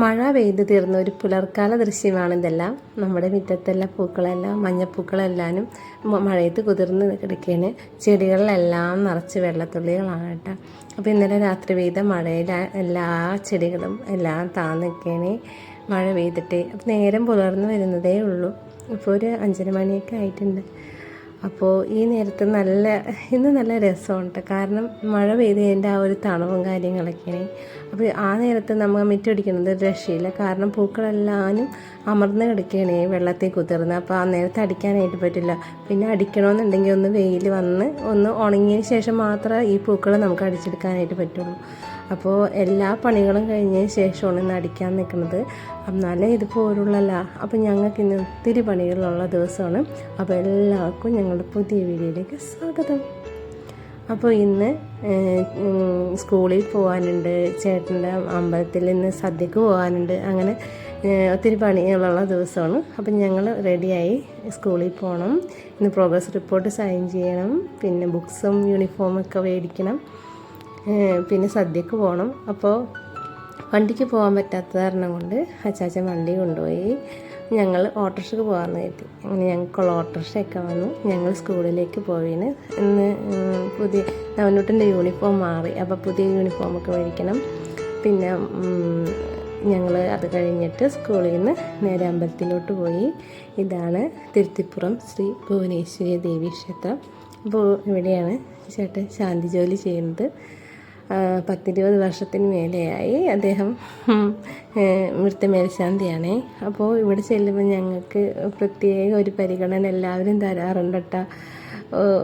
മഴ പെയ്ത് തീർന്ന ഒരു പുലർക്കാല ദൃശ്യമാണ് ഇതെല്ലാം. നമ്മുടെ മുറ്റത്തെല്ലാം പൂക്കളെല്ലാം മഞ്ഞപ്പൂക്കളെല്ലാനും മഴയത്ത് കുതിർന്ന് കിടക്കുകയാണ് ചെടികളിലെല്ലാം നിറച്ച് വെള്ളത്തുള്ളികളാണ് കേട്ടോ. അപ്പോൾ ഇന്നലെ രാത്രി പെയ്ത മഴയിൽ എല്ലാ ചെടികളും എല്ലാം താന്ന് നിൽക്കുകയാണ് മഴ പെയ്തിട്ട്. നേരം പുലർന്നു വരുന്നതേ ഉള്ളൂ. ഇപ്പോൾ ഒരു അഞ്ചര മണിയൊക്കെ ആയിട്ടുണ്ട്. അപ്പോൾ ഈ നേരത്ത് നല്ല ഇന്ന് നല്ല രസമുണ്ട്. കാരണം മഴ പെയ്ത് കഴിഞ്ഞാൽ ആ ഒരു തണുവും കാര്യങ്ങളൊക്കെയാണ്. അപ്പോൾ ആ നേരത്ത് നമ്മൾ മിറ്റടിക്കുന്നത് രക്ഷയില്ല. കാരണം പൂക്കളെല്ലാനും അമർന്ന് കിടക്കുകയാണ് വെള്ളത്തിൽ കുതിർന്ന്. അപ്പോൾ ആ നേരത്ത് അടിക്കാനായിട്ട് പറ്റില്ല. പിന്നെ അടിക്കണമെന്നുണ്ടെങ്കിൽ ഒന്ന് വെയിൽ വന്ന് ഒന്ന് ഉണങ്ങിയതിന് ശേഷം മാത്രമേ ഈ പൂക്കൾ നമുക്ക് അടിച്ചെടുക്കാനായിട്ട് പറ്റുള്ളൂ. അപ്പോൾ എല്ലാ പണികളും കഴിഞ്ഞതിന് ശേഷമാണ് ഇന്ന് അടിക്കാൻ നിൽക്കുന്നത്. എന്നാലേ ഇത് പോരുള്ളല്ല. അപ്പോൾ ഞങ്ങൾക്ക് ഇന്ന് ഒത്തിരി പണികളുള്ള ദിവസമാണ്. അപ്പോൾ എല്ലാവർക്കും ഞങ്ങളുടെ പുതിയ വീഡിയോയിലേക്ക് സ്വാഗതം. അപ്പോൾ ഇന്ന് സ്കൂളിൽ പോകാനുണ്ട്. ചേട്ടന്റെ അമ്പലത്തിൽ ഇന്ന് സദ്യക്ക് പോകാനുണ്ട്. അങ്ങനെ ഒത്തിരി പണികളുള്ള ദിവസമാണ്. അപ്പം ഞങ്ങൾ റെഡിയായി സ്കൂളിൽ പോകണം. ഇന്ന് പ്രോഗ്രസ് റിപ്പോർട്ട് സൈൻ ചെയ്യണം. പിന്നെ ബുക്സും യൂണിഫോമൊക്കെ മേടിക്കണം. പിന്നെ സദ്യക്ക് പോകണം അപ്പോൾ വണ്ടിക്ക് പോകാൻ പറ്റാത്ത കാരണം കൊണ്ട് അച്ചാച്ചൻ വണ്ടി കൊണ്ടുപോയി. ഞങ്ങൾ ഓട്ടോറിക്ഷയ്ക്ക് പോകാമെന്ന് കരുതി. അങ്ങനെ ഞങ്ങൾക്കുള്ള ഓട്ടോറിക്ഷയൊക്കെ വന്നു. ഞങ്ങൾ സ്കൂളിലേക്ക് പോയിന് ഇന്ന് പുതിയ നവനൂട്ടന്റെ യൂണിഫോം മാറി. അപ്പോൾ പുതിയ യൂണിഫോമൊക്കെ മേടിക്കണം. പിന്നെ ഞങ്ങൾ അത് കഴിഞ്ഞിട്ട് സ്കൂളിൽ നിന്ന് നേരെ അമ്പലത്തിലോട്ട് പോയി. ഇതാണ് തിരുത്തിപ്പുറം ശ്രീ ഭുവനേശ്വരി ദേവി ക്ഷേത്രം. അപ്പോൾ ഇവിടെയാണ് ചേട്ടൻ ശാന്തി ജോലി ചെയ്യുന്നത്. പത്തിരുപത് വർഷത്തിന് മേലെയായി അദ്ദേഹം ഇവിടുത്തെ മേൽശാന്തിയാണേ അപ്പോൾ ഇവിടെ ചെല്ലുമ്പോൾ ഞങ്ങൾക്ക് പ്രത്യേക ഒരു പരിഗണന എല്ലാവരും തരാറുണ്ട് കേട്ടോ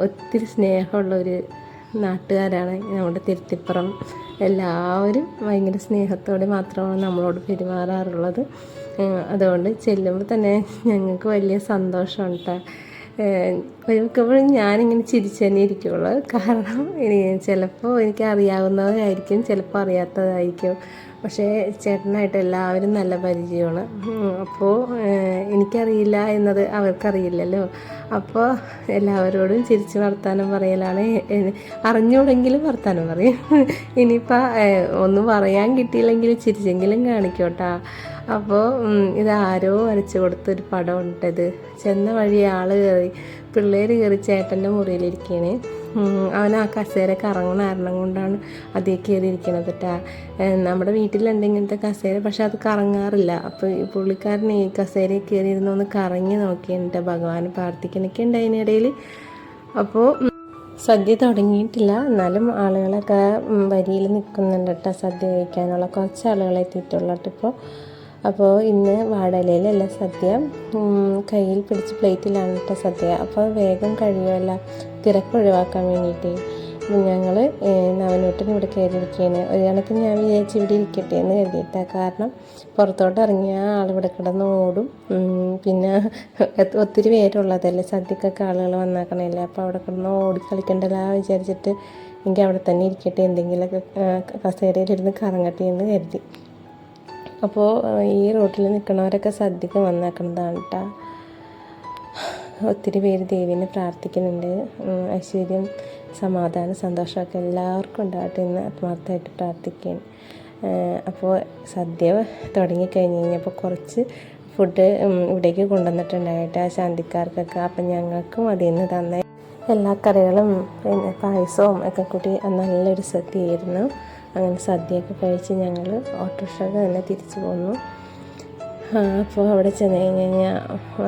ഒത്തിരി സ്നേഹമുള്ള ഒരു നാട്ടുകാരാണ് നമ്മുടെ തിരുത്തിപ്പുറം. എല്ലാവരും ഭയങ്കര സ്നേഹത്തോടെ മാത്രമാണ് നമ്മളോട് പെരുമാറാറുള്ളത്. അതുകൊണ്ട് ചെല്ലുമ്പോൾ തന്നെ ഞങ്ങൾക്ക് വലിയ സന്തോഷമുണ്ട്. കേട്ടോ മിക്കപ്പോഴും ഞാനിങ്ങനെ ചിരിച്ചു തന്നെ ഇരിക്കുള്ളൂ. കാരണം ഇനി ചിലപ്പോൾ എനിക്ക് അറിയാവുന്നതായിരിക്കും ചിലപ്പോൾ അറിയാത്തതായിരിക്കും. പക്ഷേ ചേട്ടനായിട്ട് എല്ലാവരും നല്ല പരിചയമാണ്. അപ്പോൾ എനിക്കറിയില്ല എന്നത് അവർക്കറിയില്ലല്ലോ. അപ്പോൾ എല്ലാവരോടും ചിരിച്ച് വർത്താനം പറയലാണ്. അറിഞ്ഞൂടെങ്കിലും വർത്താനം പറയും. ഇനിയിപ്പോൾ ഒന്നും പറയാൻ കിട്ടിയില്ലെങ്കിൽ ചിരിച്ചെങ്കിലും കാണിക്കോട്ടാ അപ്പോൾ ഇത് ആരോ വരച്ചു കൊടുത്തൊരു പടം ഉണ്ടത് ചെന്ന വഴി ആൾ കയറി പിള്ളേർ കയറി ചേട്ടന്റെ മുറിയിലിരിക്കണ് അവൻ ആ കസേര കറങ്ങണ കാരണം കൊണ്ടാണ് അതേ കയറിയിരിക്കണത് കേട്ടാ നമ്മുടെ വീട്ടിലുണ്ട് ഇങ്ങനത്തെ കസേര പക്ഷെ അത് കറങ്ങാറില്ല. അപ്പോൾ ഈ പുള്ളിക്കാരൻ ഈ കസേരയിൽ കയറിയിരുന്ന് ഒന്ന് കറങ്ങി നോക്കിയിട്ട് ഭഗവാൻ പ്രാർത്ഥിക്കണൊക്കെ ഉണ്ട് അതിനിടയിൽ അപ്പോൾ സദ്യ തുടങ്ങിയിട്ടില്ല. എന്നാലും ആളുകളൊക്കെ വരിയിൽ നിൽക്കുന്നുണ്ട് കേട്ടോ സദ്യ കഴിക്കാനുള്ള. കുറച്ച് ആളുകളെ എത്തിയിട്ടുള്ളൂ ഇപ്പോൾ അപ്പോൾ ഇന്ന് വാടലയിലല്ല സദ്യ. കയ്യിൽ പിടിച്ച് പ്ലേറ്റിലാണ് കേട്ടോ സദ്യ. അപ്പോൾ വേഗം കഴിയുമല്ല. തിരക്ക് ഒഴിവാക്കാൻ വേണ്ടിയിട്ട്. ഞങ്ങൾ നവനോട്ടിന് ഇവിടെ കയറിയിരിക്കുകയാണ് ഒരു കണക്ക് ഞാൻ വിചാരിച്ച് ഇവിടെ ഇരിക്കട്ടെ എന്ന് കരുതിയിട്ടാ. കാരണം പുറത്തോട്ട് ഇറങ്ങിയ ആളിവിടെ കിടന്ന് ഓടും. പിന്നെ ഒത്തിരി പേരുള്ളതല്ലേ സദ്യക്കൊക്കെ ആളുകൾ വന്നാക്കണല്ലേ. അപ്പോൾ അവിടെ കിടന്ന് ഓടിക്കളിക്കണ്ടല്ലോ വിചാരിച്ചിട്ട് എനിക്ക് അവിടെ തന്നെ ഇരിക്കട്ടെ. എന്തെങ്കിലുമൊക്കെ കസേരയിലിരുന്ന് കറങ്ങട്ടെ എന്ന് കരുതി. അപ്പോൾ ഈ റോട്ടിൽ നിൽക്കുന്നവരൊക്കെ സദ്യക്ക് വന്നേക്കുന്നതാണ് കേട്ടോ ഒത്തിരി പേര് ദേവീനെ പ്രാർത്ഥിക്കുന്നുണ്ട്. ഐശ്വര്യം സമാധാനം സന്തോഷമൊക്കെ എല്ലാവർക്കും ഉണ്ടാകട്ടെ എന്ന് ആത്മാർത്ഥമായിട്ട് പ്രാർത്ഥിക്കുകയാണ്. അപ്പോൾ സദ്യ തുടങ്ങിക്കഴിഞ്ഞ് കഴിഞ്ഞപ്പോൾ കുറച്ച് ഫുഡ് ഇവിടേക്ക് കൊണ്ടുവന്നിട്ടുണ്ടായിട്ട് ആ ശാന്തിക്കാർക്കൊക്കെ. അപ്പം ഞങ്ങൾക്കും അതിൽ നിന്ന് തന്നെ എല്ലാ കറികളും പായസവും ഒക്കെ കൂട്ടി നല്ലൊരു സദ്യയായിരുന്നു. അങ്ങനെ സദ്യയൊക്കെ കഴിച്ച് ഞങ്ങൾ ഓട്ടോറിക്ഷ തന്നെ തിരിച്ചു പോന്നു. അപ്പോൾ അവിടെ ചെന്ന് കഴിഞ്ഞ് കഴിഞ്ഞാൽ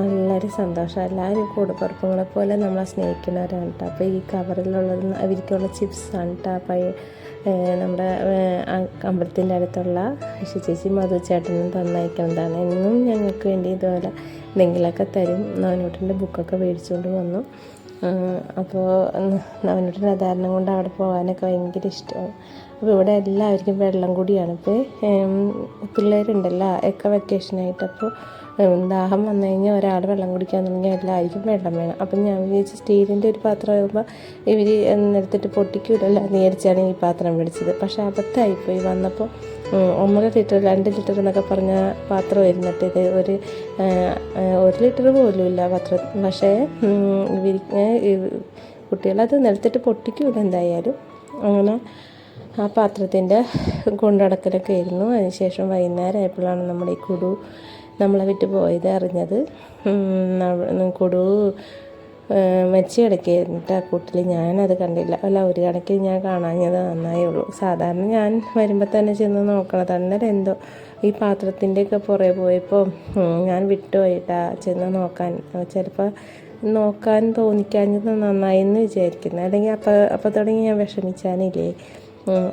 നല്ലൊരു സന്തോഷം. എല്ലാവരും കൂടപ്പുറപ്പുകളെ പോലെ നമ്മളെ സ്നേഹിക്കുന്നവരാണ് കേട്ടോ അപ്പോൾ ഈ കവറിലുള്ളത് അവർക്കുള്ള ചിപ്സാണ് കേട്ടോ അപ്പോൾ നമ്മുടെ അമ്പലത്തിന്റെ അടുത്തുള്ള ഋഷി ചേച്ചി മധു ചേട്ടനും തന്നയക്കുന്നതാണ്. എന്നും ഞങ്ങൾക്ക് വേണ്ടി ഇതുപോലെ എന്തെങ്കിലുമൊക്കെ തരും. നവനൂട്ടന്റെ ബുക്കൊക്കെ മേടിച്ചുകൊണ്ട് വന്നു. അപ്പോൾ നവനൂട്ടിന്റെ അധാരണം കൊണ്ട് അവിടെ പോകാനൊക്കെ ഭയങ്കര ഇഷ്ടമാണ് അപ്പോൾ ഇവിടെ എല്ലാവർക്കും വെള്ളം കൂടിയാണ്. ഇപ്പോൾ പിള്ളേരുണ്ടല്ലോ ഒക്കെ വെക്കേഷനായിട്ട് അപ്പോൾ ദാഹം വന്നു കഴിഞ്ഞാൽ ഒരാൾ വെള്ളം കുടിക്കാൻ തുടങ്ങിയാൽ എല്ലാവർക്കും വെള്ളം വേണം. അപ്പം ഞാൻ വിചാരിച്ചു സ്റ്റീലിന്റെ ഒരു പാത്രം ആകുമ്പോൾ ഇവർ നിരത്തിട്ട് പൊട്ടിക്കൂലല്ലോ നേരിച്ചാണ് ഈ പാത്രം മേടിച്ചത്. പക്ഷേ അബദ്ധമായിപ്പോയി. വന്നപ്പോൾ ഒന്നര ലിറ്റർ രണ്ട് ലിറ്റർ എന്നൊക്കെ പറഞ്ഞ പാത്രം ഇരുന്നിട്ട് ഇത് ഒരു ഒരു ലിറ്റർ പോലും ഇല്ല പാത്രം. പക്ഷേ ഇവർ കുട്ടികളത് നിലത്തിട്ട് പൊട്ടിക്കൂല എന്തായാലും. അങ്ങനെ ആ പാത്രത്തിന്റെ കൊണ്ടടക്കലൊക്കെ ആയിരുന്നു. അതിനുശേഷം വൈകുന്നേരം ആയപ്പോഴാണ് നമ്മുടെ ഈ കുടു നമ്മളെ വിട്ട് പോയത് അറിഞ്ഞത്. കുടു മരിച്ചു കിടക്കുകയായിരുന്നു ആ കൂട്ടിൽ ഞാനത് കണ്ടില്ല. അല്ല ഒരു കണക്കിൽ ഞാൻ കാണാഞ്ഞത് നന്നായേ ഉള്ളൂ. സാധാരണ ഞാൻ വരുമ്പോൾ തന്നെ ചെന്ന് അന്നേരം എന്തോ ഈ പാത്രത്തിന്റെയൊക്കെ പുറകെ പോയപ്പോൾ ഞാൻ വിട്ടുപോയിട്ടാ ചെന്ന് നോക്കാൻ. ചിലപ്പോൾ നോക്കാൻ തോന്നിക്കാഞ്ഞത് നന്നായി എന്ന് വിചാരിക്കുന്നു. അല്ലെങ്കിൽ അപ്പം അപ്പം തുടങ്ങി ഞാൻ വിഷമിച്ചാനില്ലേ?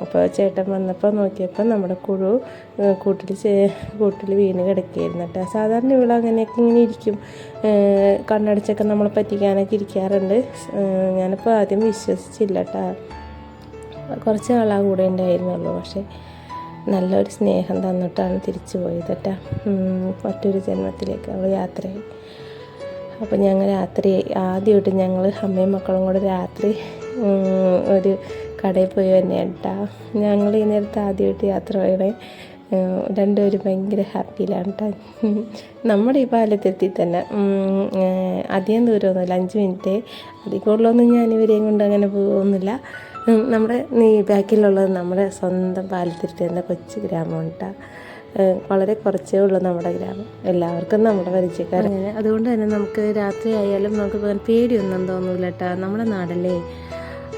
അപ്പോൾ ചേട്ടൻ വന്നപ്പോൾ നോക്കിയപ്പോൾ നമ്മുടെ കുഴു കൂട്ടിൽ കൂട്ടിൽ വീണ് കിടക്കുകയായിരുന്നു കേട്ടോ. സാധാരണ ഇവിടെ അങ്ങനെയൊക്കെ ഇങ്ങനെ ഇരിക്കും. കണ്ണടച്ചൊക്കെ നമ്മളെ പറ്റിക്കാനൊക്കെ ഇരിക്കാറുണ്ട്. ഞാനിപ്പോൾ ആദ്യം വിശ്വസിച്ചില്ല കേട്ടോ. കുറച്ച് ആളാ കൂടെ ഉണ്ടായിരുന്നുള്ളൂ. പക്ഷേ നല്ലൊരു സ്നേഹം തന്നിട്ടാണ് തിരിച്ചു പോയത് കേട്ടോ. മറ്റൊരു ജന്മത്തിലേക്ക് അവൾ യാത്രയായി. അപ്പോൾ ഞങ്ങൾ രാത്രി ആദ്യമായിട്ട് ഞങ്ങൾ അമ്മയും മക്കളും കൂടെ രാത്രി ഒരു കടയിൽ പോയി തന്നെയാണ് കേട്ടോ ഞങ്ങൾ ഈ നേരത്തെ ആദ്യമായിട്ട് യാത്ര പോയണേ. രണ്ടുപേരും ഭയങ്കര ഹാപ്പിയിലാണ് കേട്ടോ നമ്മുടെ ഈ പാലത്തെത്തി തന്നെ അധികം ദൂരമൊന്നുമില്ല. അഞ്ച് മിനിറ്റ് ഉള്ളതൊന്നും ഞാൻ ഇവരെയും കൊണ്ട് അങ്ങനെ പോകുന്നില്ല. നമ്മുടെ നീ ബാക്കിലുള്ളത് നമ്മുടെ സ്വന്തം പാലത്തിരുത്തി തന്നെ കൊച്ചു ഗ്രാമമാണ് വളരെ കുറച്ചേ ഉള്ളൂ നമ്മുടെ ഗ്രാമം. എല്ലാവർക്കും നമ്മുടെ പരിചയക്കാർ അതുകൊണ്ട് തന്നെ നമുക്ക് രാത്രി ആയാലും നമുക്ക് പേടിയൊന്നും തോന്നൂല കേട്ടോ നമ്മുടെ നാടല്ലേ?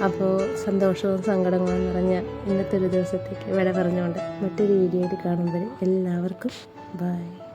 അപ്പോൾ സന്തോഷവും സങ്കടങ്ങളും നിറഞ്ഞ ഇന്നത്തെ ഒരു ദിവസത്തേക്ക് വിട പറഞ്ഞുകൊണ്ട് മറ്റൊരു വീഡിയോയിൽ കാണുമ്പോൾ എല്ലാവർക്കും ബൈ